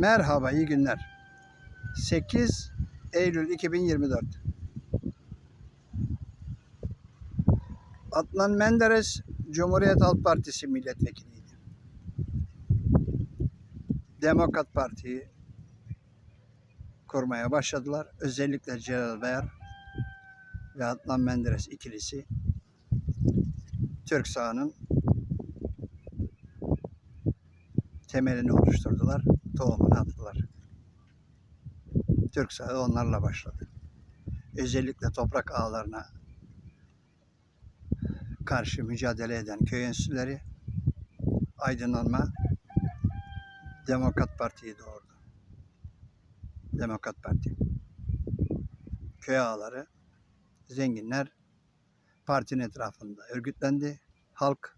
Merhaba, iyi günler. 8 Eylül 2024. Adnan Menderes Cumhuriyet Halk Partisi milletvekiliydi. Demokrat Parti'yi kurmaya başladılar. Özellikle Celal Bayar ve Adnan Menderes ikilisi Türk sahanın temelini oluşturdular, tohumunu attılar. Türk sağı onlarla başladı. Özellikle toprak ağlarına karşı mücadele eden köy enstitüleri aydınlanma Demokrat Parti'yi doğurdu. Demokrat Parti. Köy ağaları, zenginler partinin etrafında örgütlendi. Halk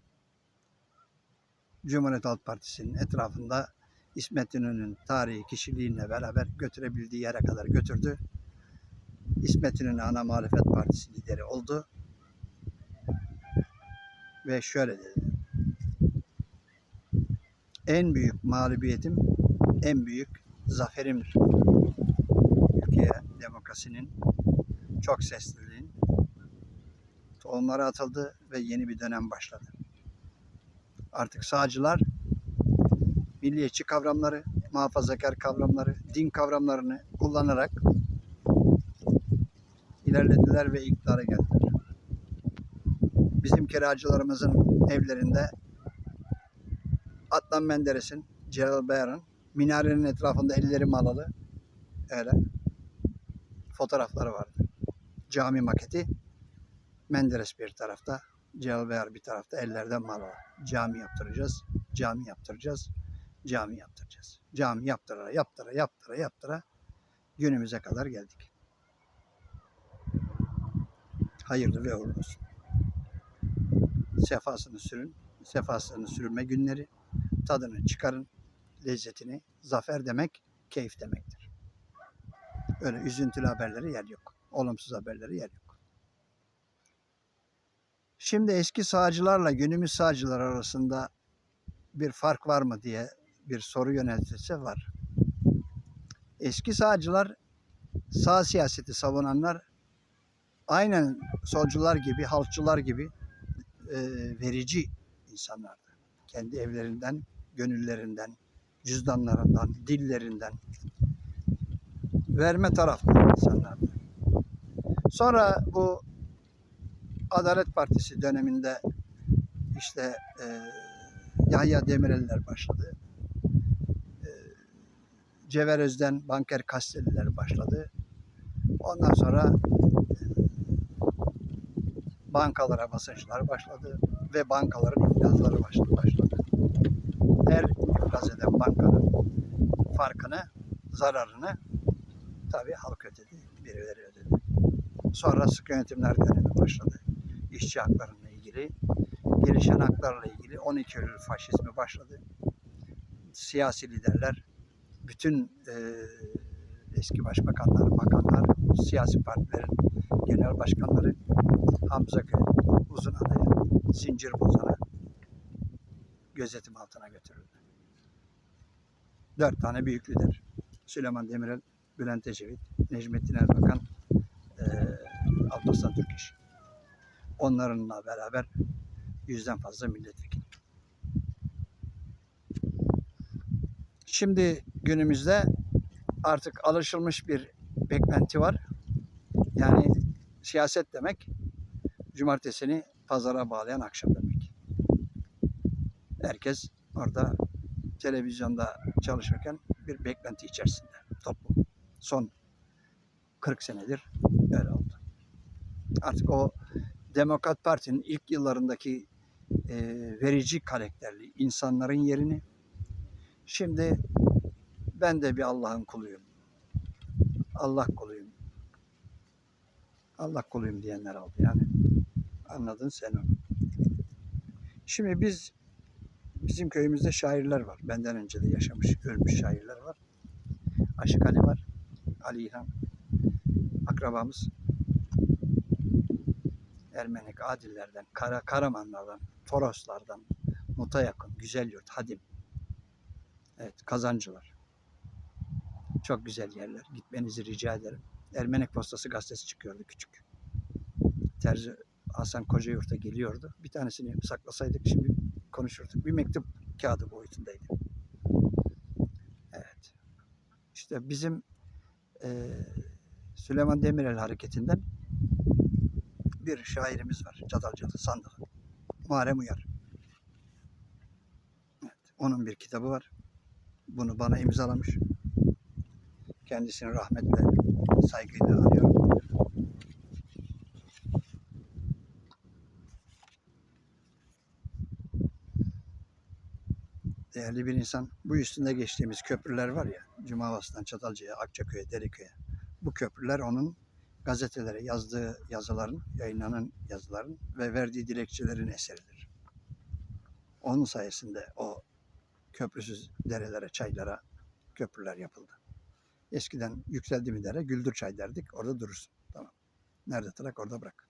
Cumhuriyet Halk Partisi'nin etrafında İsmet İnönü'nün tarihi kişiliğiyle beraber götürebildiği yere kadar götürdü. İsmet İnönü ana muhalefet partisi lideri oldu. Ve şöyle dedi. En büyük mağlubiyetim, en büyük zaferimdir. Ülkeye demokrasinin, çok sesliliğin tohumları atıldı ve yeni bir dönem başladı. Artık sağcılar milliyetçi kavramları, muhafazakar kavramları, din kavramlarını kullanarak ilerlediler ve iktidara geldiler. Bizim kiracılarımızın evlerinde Adnan Menderes'in, Celal Bayar'ın minarenin etrafında elleri malalı öyle fotoğrafları vardı. Cami maketi Menderes bir tarafta, Celal Bayar bir tarafta ellerden malalı. Cami yaptıracağız, cami yaptıracağız, cami yaptıracağız. Cami yaptıra, yaptıra, yaptıra, yaptıra günümüze kadar geldik. Hayırlı ve uğurlu olsun. Sefasını sürün, sefasını sürme günleri, tadını çıkarın, lezzetini. Zafer demek, keyif demektir. Öyle üzüntülü haberleri yer yok. Olumsuz haberleri yer yok. Şimdi eski sağcılarla günümüz sağcılar arasında bir fark var mı diye bir soru yöneltilse var. Eski sağcılar, sağ siyaseti savunanlar aynen solcular gibi, halkçılar gibi e, verici insanlardı. Kendi evlerinden, gönüllerinden, cüzdanlarından, dillerinden verme taraflı insanlardı. Sonra bu Adalet Partisi döneminde işte e, Yahya Demirel'ler başladı. E, Cevher Özden, Banker Kasteliler başladı. Ondan sonra e, bankalara basınçlar başladı ve bankaların iflasları başladı. Her iflas eden bankanın farkını, zararını tabii halk ödedi, birileri ödedi. Sonra sık yönetimler dönemi başladı. İşçi haklarıyla ilgili, gelişen haklarla ilgili 12 Eylül faşizmi başladı. Siyasi liderler, bütün e, eski başbakanlar, bakanlar, siyasi partilerin genel başkanları Hamza Köy, Uzunada'ya, Zincir Bozan'a gözetim altına götürüldü. Dört tane büyük lider. Süleyman Demirel, Bülent Ecevit, Necmettin Erbakan, e, Alparslan Türkeş. Onlarınla beraber yüzden fazla milletvekili. Şimdi günümüzde artık alışılmış bir beklenti var. Yani siyaset demek cumartesini pazara bağlayan akşam demek. Herkes orada televizyonda çalışırken bir beklenti içerisinde toplum. Son 40 senedir öyle oldu. Artık o Demokrat Parti'nin ilk yıllarındaki e, verici karakterli insanların yerini şimdi ben de bir Allah'ın kuluyum. Allah kuluyum. Allah kuluyum diyenler aldı yani. Anladın sen onu. Şimdi biz bizim köyümüzde şairler var. Benden önce de yaşamış, ölmüş şairler var. Aşık Ali var. Ali İlhan. Akrabamız. Ermenik, Adillerden, Kara, Karamanlardan, Toroslardan, Muta yakın, Güzel Yurt, Hadim. Evet, kazancılar. Çok güzel yerler. Gitmenizi rica ederim. Ermenek Postası gazetesi çıkıyordu küçük. Terzi Hasan Kocayurt'a geliyordu. Bir tanesini saklasaydık şimdi konuşurduk. Bir mektup kağıdı boyutundaydı. Evet. İşte bizim eee, Süleyman Demirel hareketinden bir şairimiz var. Çatalcalı, Sandık. Muharrem Uyar. Evet, onun bir kitabı var. Bunu bana imzalamış. Kendisini rahmetle, saygıyla anıyorum. Değerli bir insan, bu üstünde geçtiğimiz köprüler var ya, Cumavası'ndan Çatalca'ya, Akçaköy'e, Deriköy'e. Bu köprüler onun gazetelere yazdığı yazıların, yayınlanan yazıların ve verdiği dilekçelerin eseridir. Onun sayesinde o köprüsüz derelere, çaylara köprüler yapıldı. Eskiden yükseldi mi dere, güldür çay derdik, orada durursun. Tamam. Nerede trak orada bırak.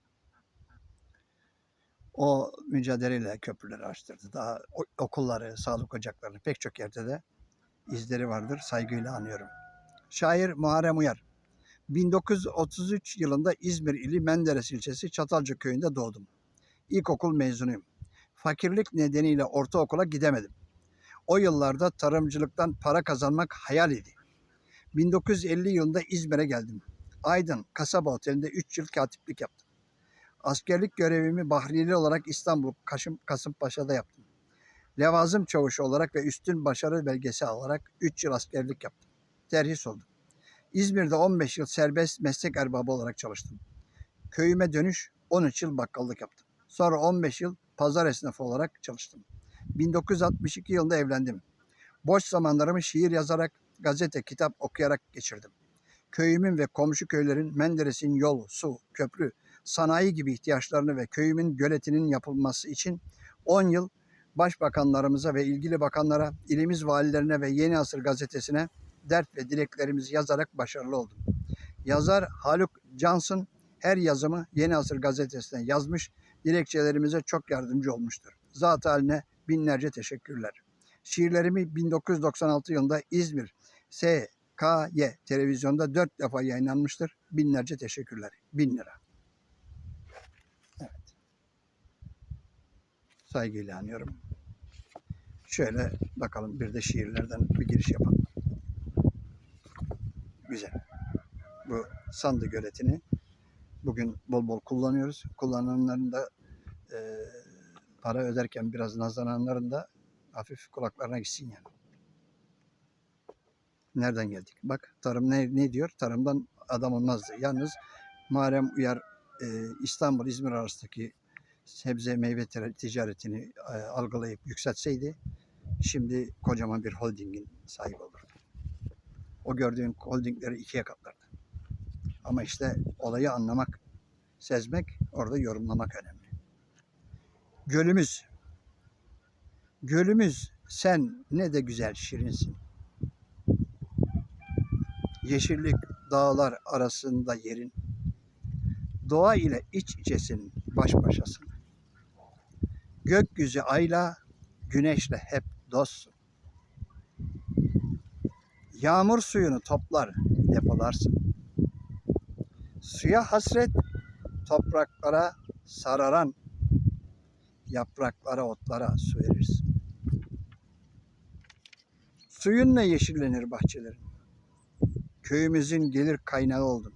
O mücadeleyle köprüleri açtırdı. Daha okulları, sağlık ocaklarını pek çok yerde de izleri vardır. Saygıyla anıyorum. Şair Muharrem Uyar. 1933 yılında İzmir ili Menderes ilçesi Çatalca köyünde doğdum. İlkokul mezunuyum. Fakirlik nedeniyle ortaokula gidemedim. O yıllarda tarımcılıktan para kazanmak hayal idi. 1950 yılında İzmir'e geldim. Aydın Kasaba Oteli'nde 3 yıl katiplik yaptım. Askerlik görevimi Bahriyeli olarak İstanbul Kaşım, Kasımpaşa'da yaptım. Levazım çavuşu olarak ve üstün başarı belgesi alarak 3 yıl askerlik yaptım. Terhis oldum. İzmir'de 15 yıl serbest meslek erbabı olarak çalıştım. Köyüme dönüş 13 yıl bakkallık yaptım. Sonra 15 yıl pazar esnafı olarak çalıştım. 1962 yılında evlendim. Boş zamanlarımı şiir yazarak, gazete, kitap okuyarak geçirdim. Köyümün ve komşu köylerin Menderes'in yol, su, köprü, sanayi gibi ihtiyaçlarını ve köyümün göletinin yapılması için 10 yıl başbakanlarımıza ve ilgili bakanlara, ilimiz valilerine ve Yeni Asır gazetesine dert ve dileklerimizi yazarak başarılı oldum. Yazar Haluk Johnson her yazımı Yeni Asır gazetesine yazmış, dilekçelerimize çok yardımcı olmuştur. Zat haline binlerce teşekkürler. Şiirlerimi 1996 yılında İzmir SKY televizyonda dört defa yayınlanmıştır. Binlerce teşekkürler. Bin lira. Evet. Saygıyla anıyorum. Şöyle bakalım bir de şiirlerden bir giriş yapalım. Güzel. Bu sandı göletini bugün bol bol kullanıyoruz. Kullananların da e, para öderken biraz nazlananların da hafif kulaklarına gitsin yani. Nereden geldik? Bak tarım ne, ne diyor? Tarımdan adam olmazdı. Yalnız Muharrem Uyar e, İstanbul İzmir arasındaki sebze meyve ticaretini e, algılayıp yükseltseydi şimdi kocaman bir holdingin sahibi olurdu. O gördüğün holdingleri ikiye katlardı. Ama işte olayı anlamak, sezmek, orada yorumlamak önemli. Gölümüz. Gölümüz sen ne de güzel şirinsin. Yeşillik dağlar arasında yerin. Doğa ile iç içesin, baş başasın. Gökyüzü ayla, güneşle hep dostsun. Yağmur suyunu toplar, depolarsın. Suya hasret, topraklara sararan, yapraklara, otlara su verirsin. Suyunla yeşillenir bahçelerin. Köyümüzün gelir kaynağı oldun.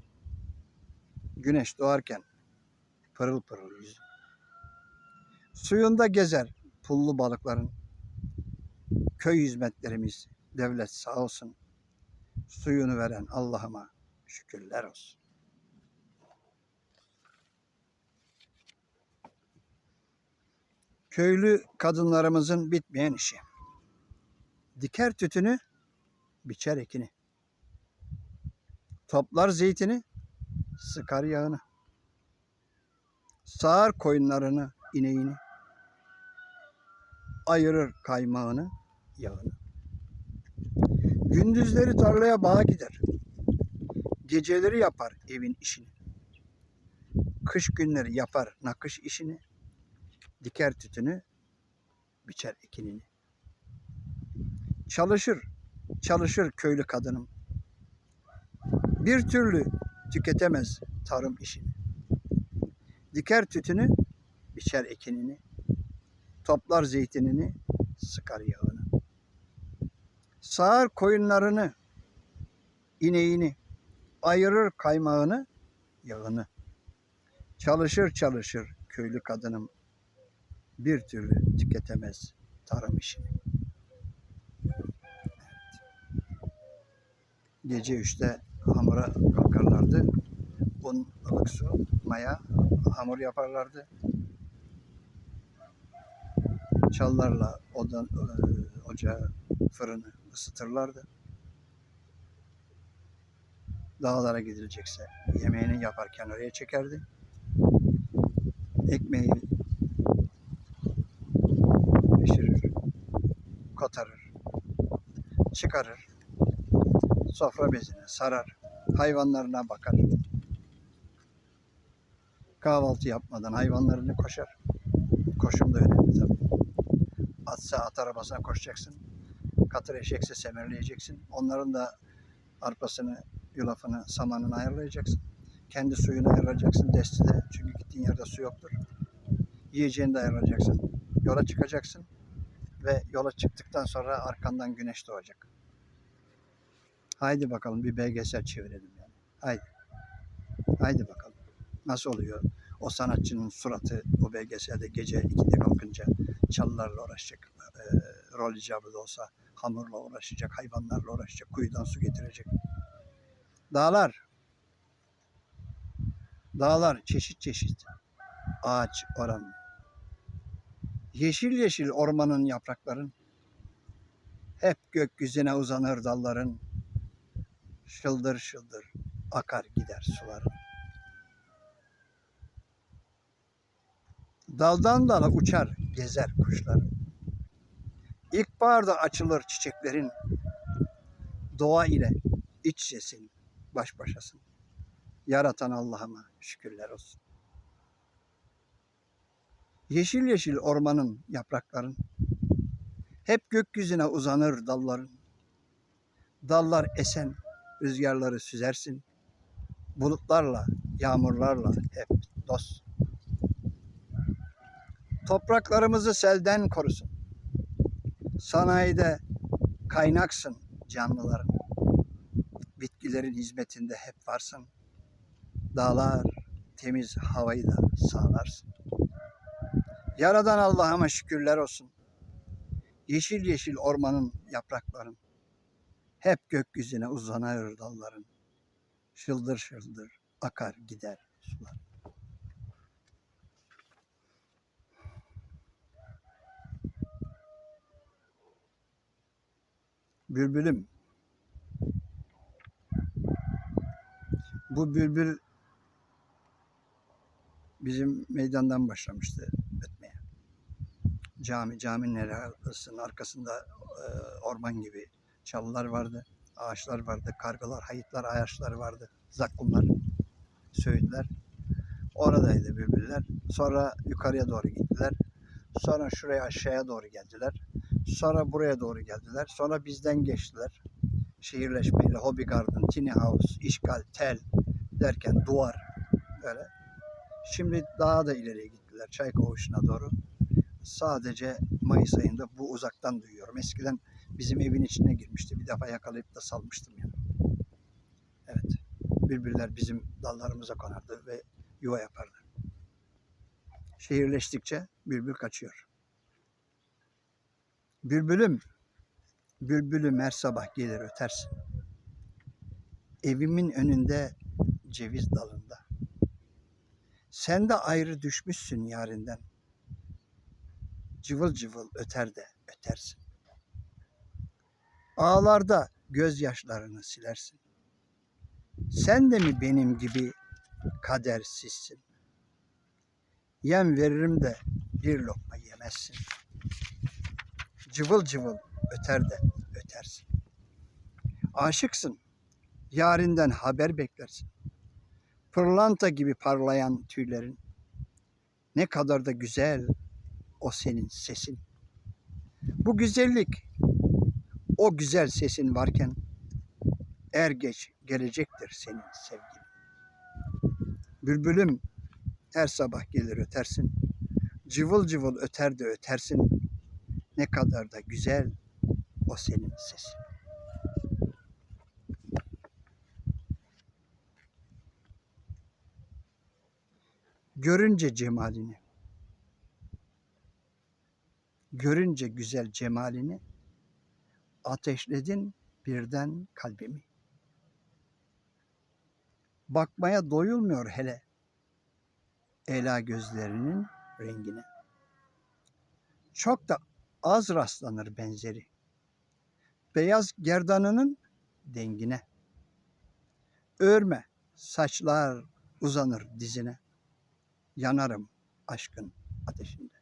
Güneş doğarken pırıl pırıl yüzün. Suyunda gezer pullu balıkların. Köy hizmetlerimiz devlet sağ olsun. Suyunu veren Allah'ıma şükürler olsun. Köylü kadınlarımızın bitmeyen işi. Diker tütünü, biçer ekini. Toplar zeytini, sıkar yağını. Sağar koyunlarını, ineğini. Ayırır kaymağını, yağını. Gündüzleri tarlaya bağa gider. Geceleri yapar evin işini. Kış günleri yapar nakış işini. Diker tütünü, biçer ekinini. Çalışır, çalışır köylü kadınım. Bir türlü tüketemez tarım işini. Diker tütünü, biçer ekinini, toplar zeytinini, sıkar yağını. Sağar koyunlarını, ineğini, ayırır kaymağını, yağını. Çalışır çalışır köylü kadınım, bir türlü tüketemez tarım işini. Gece üçte hamura kalkarlardı. Un, ılık su, maya, hamur yaparlardı. Çallarla odan, e, ocağı, fırını ısıtırlardı. Dağlara gidilecekse yemeğini yaparken oraya çekerdi. Ekmeği pişirir, kotarır, çıkarır, sofra bezine sarar, hayvanlarına bakar. Kahvaltı yapmadan hayvanlarını koşar. Koşum da önemli tabii. Atsa at arabasına koşacaksın. Katır eşekse semerleyeceksin. Onların da arpasını, yulafını, samanını ayarlayacaksın. Kendi suyunu ayarlayacaksın destide. Çünkü gittiğin yerde su yoktur. Yiyeceğini de ayarlayacaksın. Yola çıkacaksın. Ve yola çıktıktan sonra arkandan güneş doğacak. Haydi bakalım bir belgesel çevirelim yani. Haydi. Haydi bakalım. Nasıl oluyor? O sanatçının suratı o belgeselde gece 2'de kalkınca çalılarla uğraşacak. E, rol icabı da olsa hamurla uğraşacak, hayvanlarla uğraşacak, kuyudan su getirecek. Dağlar. Dağlar çeşit çeşit. Ağaç oran. Yeşil yeşil ormanın yaprakların. Hep gökyüzüne uzanır dalların. Şıldır şıldır akar gider suların. Daldan dala uçar gezer kuşlar. İlkbaharda açılır çiçeklerin. Doğa ile iç sesin baş başasın. Yaratan Allah'ıma şükürler olsun. Yeşil yeşil ormanın yaprakların. Hep gökyüzüne uzanır dalların. Dallar esen, rüzgarları süzersin. Bulutlarla, yağmurlarla hep dost. Topraklarımızı selden korusun. Sanayide kaynaksın canlıların. Bitkilerin hizmetinde hep varsın. Dağlar temiz havayı da sağlarsın. Yaradan Allah'ıma şükürler olsun. Yeşil yeşil ormanın yaprakların. Hep gökyüzüne uzanır dalların. Şıldır şıldır akar gider sular. Bülbülüm. Bu bülbül bizim meydandan başlamıştı ötmeye. Cami, caminin arkasında e, orman gibi çalılar vardı, ağaçlar vardı, kargalar, hayıtlar, ayaşlar vardı, zakkumlar, söğütler. Oradaydı bülbüller. Sonra yukarıya doğru gittiler. Sonra şuraya aşağıya doğru geldiler. Sonra buraya doğru geldiler. Sonra bizden geçtiler. Şehirleşmeyle Hobby Garden, Tiny House, işgal, tel derken duvar böyle. Şimdi daha da ileriye gittiler çay kovuşuna doğru. Sadece Mayıs ayında bu uzaktan duyuyorum. Eskiden bizim evin içine girmişti. Bir defa yakalayıp da salmıştım yani. Evet. Bülbüller bizim dallarımıza konardı ve yuva yapardı. Şehirleştikçe bülbül kaçıyor. Bülbülüm, bülbülüm her sabah gelir ötersin. Evimin önünde ceviz dalında. Sen de ayrı düşmüşsün yarinden. Cıvıl cıvıl öter de ötersin. Ağlarda gözyaşlarını silersin. Sen de mi benim gibi kadersizsin? Yem veririm de bir lokma yemezsin. Cıvıl cıvıl öter de ötersin. Aşıksın, yarinden haber beklersin. Pırlanta gibi parlayan tüylerin. Ne kadar da güzel o senin sesin. Bu güzellik o güzel sesin varken er geç gelecektir senin sevgin. Bülbülüm her sabah gelir ötersin. Cıvıl cıvıl öter de ötersin. Ne kadar da güzel o senin sesin. Görünce cemalini, görünce güzel cemalini, ateşledin birden kalbimi. Bakmaya doyulmuyor hele ela gözlerinin rengine. Çok da az rastlanır benzeri. Beyaz gerdanının dengine. Örme saçlar uzanır dizine. Yanarım aşkın ateşinde.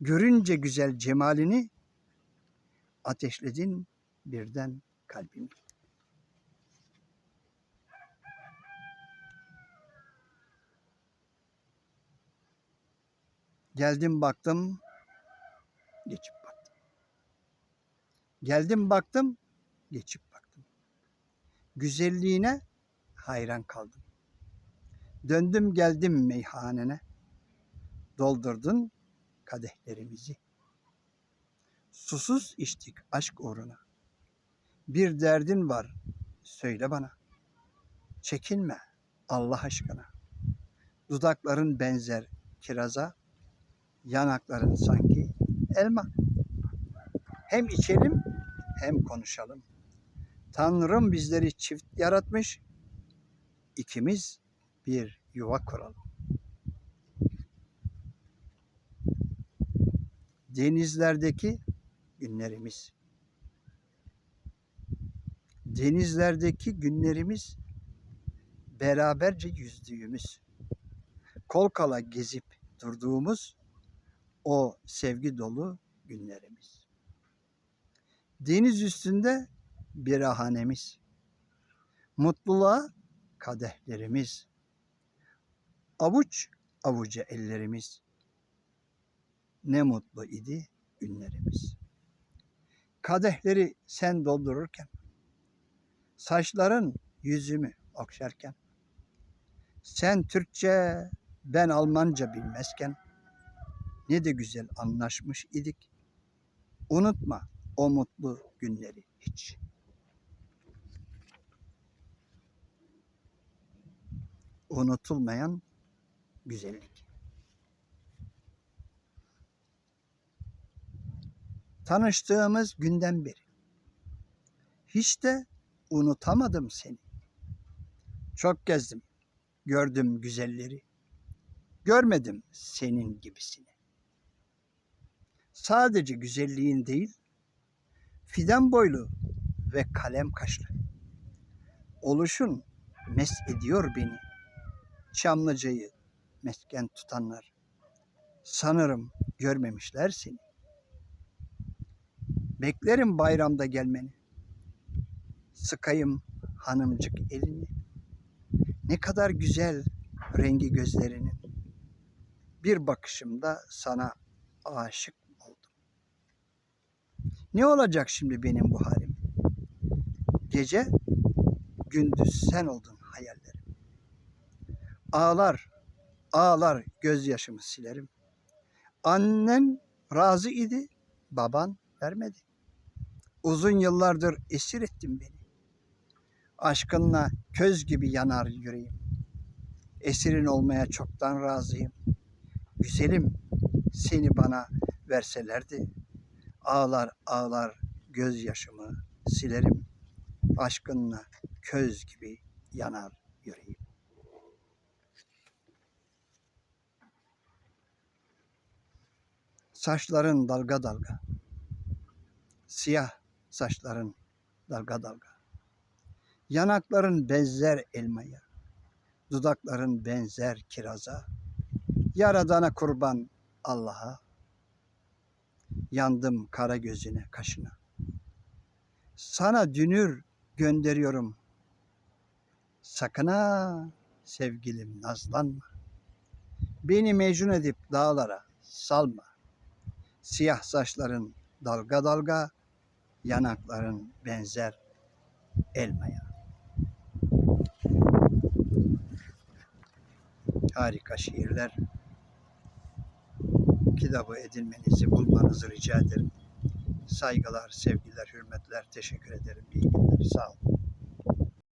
Görünce güzel cemalini ateşledin birden kalbimi. Geldim baktım, geçip baktım. Geldim baktım, geçip baktım. Güzelliğine hayran kaldım. Döndüm geldim meyhanene. Doldurdun kadehlerimizi. Susuz içtik aşk uğruna. Bir derdin var, söyle bana. Çekinme Allah aşkına. Dudakların benzer kiraza, yanakların sanki elma. Hem içelim hem konuşalım. Tanrım bizleri çift yaratmış. İkimiz bir yuva kuralım. Denizlerdeki günlerimiz. Denizlerdeki günlerimiz beraberce yüzdüğümüz, kol kala gezip durduğumuz o sevgi dolu günlerimiz. Deniz üstünde birahanemiz. Mutluluğa kadehlerimiz. Avuç avuca ellerimiz. Ne mutlu idi günlerimiz. Kadehleri sen doldururken, saçların yüzümü okşarken, sen Türkçe, ben Almanca bilmezken, ne de güzel anlaşmış idik. Unutma o mutlu günleri hiç. Unutulmayan güzellik. Tanıştığımız günden beri hiç de unutamadım seni. Çok gezdim, gördüm güzelleri. Görmedim senin gibisini sadece güzelliğin değil, fidan boylu ve kalem kaşlı. Oluşun mes ediyor beni. Çamlıcayı mesken tutanlar. Sanırım görmemişler seni. Beklerim bayramda gelmeni. Sıkayım hanımcık elini. Ne kadar güzel rengi gözlerinin. Bir bakışımda sana aşık oldum. Ne olacak şimdi benim bu halim? Gece, gündüz sen oldun hayallerim. Ağlar, ağlar gözyaşımı silerim. Annen razı idi, baban vermedi. Uzun yıllardır esir ettin beni. Aşkınla köz gibi yanar yüreğim. Esirin olmaya çoktan razıyım. Güzelim, seni bana verselerdi ağlar ağlar gözyaşımı silerim. Aşkınla köz gibi yanar yüreğim. Saçların dalga dalga. Siyah saçların dalga dalga. Yanakların benzer elmaya. Dudakların benzer kiraza. Yaradana kurban Allah'a yandım kara gözüne, kaşına. Sana dünür gönderiyorum. Sakın ha sevgilim nazlanma. Beni mecnun edip dağlara salma. Siyah saçların dalga dalga, yanakların benzer elmaya. Harika şiirler. Kitabı edinmenizi, bulmanızı rica ederim. Saygılar, sevgiler, hürmetler, teşekkür ederim. İyi günler, sağ olun.